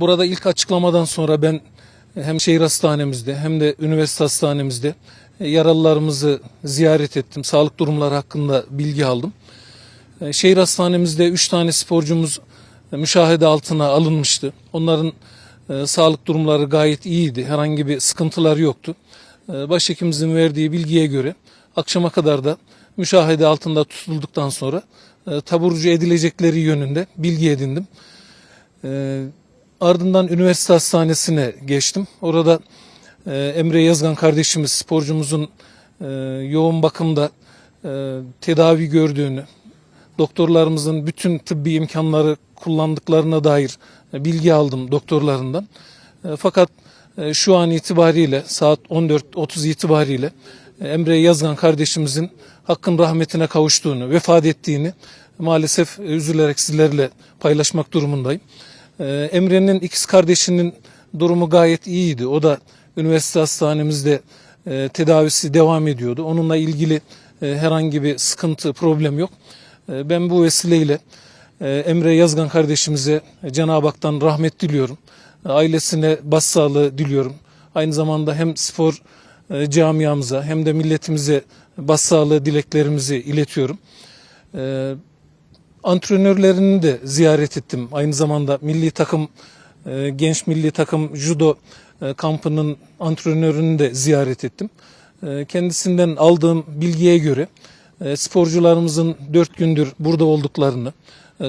Burada ilk açıklamadan sonra ben hem şehir hastanemizde hem de üniversite hastanemizde e, yaralılarımızı ziyaret ettim. Sağlık durumları hakkında bilgi aldım. E, Şehir hastanemizde 3 tane sporcumuz e, müşahede altına alınmıştı. Onların e, sağlık durumları gayet iyiydi. Herhangi bir sıkıntıları yoktu. E, başhekimimizin verdiği bilgiye göre akşama kadar da müşahede altında tutulduktan sonra e, taburcu edilecekleri yönünde bilgi edindim. Ardından üniversite hastanesine geçtim. Orada e, Emre Yazgan kardeşimiz sporcumuzun e, yoğun bakımda e, tedavi gördüğünü, doktorlarımızın bütün tıbbi imkanları kullandıklarına dair e, bilgi aldım doktorlarından. E, Fakat e, şu an itibariyle saat 14.30 itibariyle e, Emre Yazgan kardeşimizin hakkın rahmetine kavuştuğunu, vefat ettiğini maalesef e, üzülerek sizlerle paylaşmak durumundayım. E, Emre'nin ikiz kardeşinin durumu gayet iyiydi. O da üniversite hastanemizde e, tedavisi devam ediyordu. Onunla ilgili e, herhangi bir sıkıntı, problem yok. E, Ben bu vesileyle Emre Yazgan kardeşimize Cenab-ı Hak'tan rahmet diliyorum. E, Ailesine başsağlığı diliyorum. Aynı zamanda hem spor e, camiamıza hem de milletimize başsağlığı dileklerimizi iletiyorum. Antrenörlerini de ziyaret ettim. Aynı zamanda milli takım, e, genç milli takım judo e, kampının antrenörünü de ziyaret ettim. E, Kendisinden aldığım bilgiye göre sporcularımızın dört gündür burada olduklarını,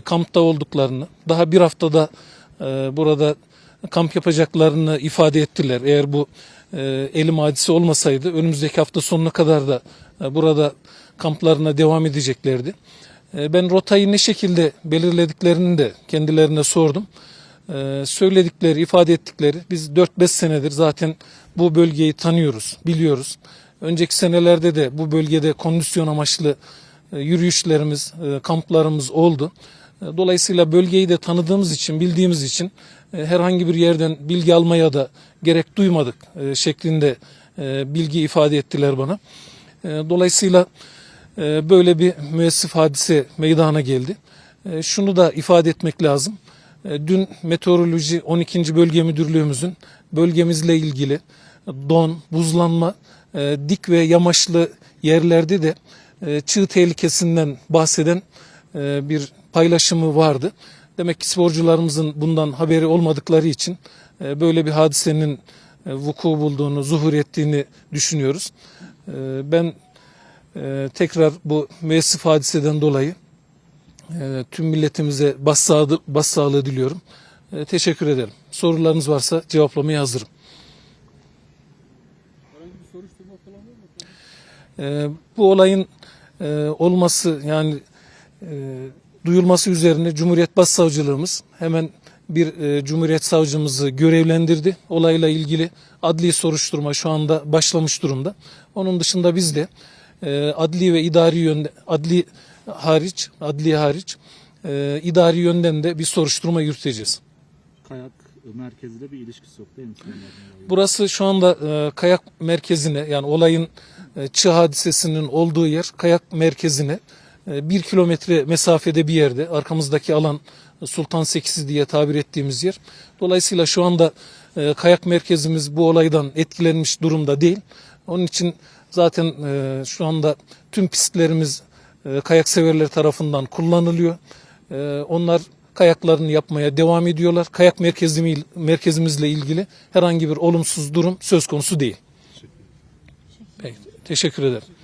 kampta olduklarını, daha bir haftada burada kamp yapacaklarını ifade ettiler. Eğer bu elim hadisi olmasaydı önümüzdeki hafta sonuna kadar da burada kamplarına devam edeceklerdi. E, Ben rotayı ne şekilde belirlediklerini de kendilerine sordum. E, Söyledikleri, ifade ettikleri biz 4-5 senedir zaten bu bölgeyi tanıyoruz, biliyoruz. Önceki senelerde de bu bölgede kondisyon amaçlı e, yürüyüşlerimiz, kamplarımız oldu. Dolayısıyla bölgeyi de tanıdığımız için, bildiğimiz için herhangi bir yerden bilgi almaya da gerek duymadık şeklinde bilgi ifade ettiler bana. Dolayısıyla böyle bir müessif hadise meydana geldi. E, Şunu da ifade etmek lazım. E, Dün Meteoroloji 12. Bölge Müdürlüğümüzün bölgemizle ilgili don, buzlanma, e, dik ve yamaçlı yerlerde de e, çığ tehlikesinden bahseden e, bir paylaşımı vardı. Demek ki sporcularımızın bundan haberi olmadıkları için böyle bir hadisenin vuku bulduğunu, zuhur ettiğini düşünüyoruz. Ben e, tekrar bu müessif hadiseden dolayı e, tüm milletimize başsağlığı, başsağlığı diliyorum. E, Teşekkür ederim. Sorularınız varsa cevaplamaya hazırım. E, Bu olayın olması yani duyulması üzerine Cumhuriyet Başsavcılığımız hemen bir Cumhuriyet Savcımızı görevlendirdi. Olayla ilgili adli soruşturma şu anda başlamış durumda. Onun dışında biz de e, adli ve idari yönde adli hariç adli hariç e, idari yönden de bir soruşturma yürüteceğiz. Kayak merkezinde bir ilişkisi yok değil mi? Burası şu anda e, kayak merkezine yani olayın e, çığ hadisesinin olduğu yer kayak merkezine e, bir kilometre mesafede bir yerde arkamızdaki alan Sultan Sekizi diye tabir ettiğimiz yer. Dolayısıyla şu anda e, kayak merkezimiz bu olaydan etkilenmiş durumda değil. Onun için zaten e, şu anda tüm pistlerimiz e, kayak severler tarafından kullanılıyor. E, onlar kayaklarını yapmaya devam ediyorlar. Kayak merkezimi, merkezimizle ilgili herhangi bir olumsuz durum söz konusu değil. Peki, teşekkür ederim.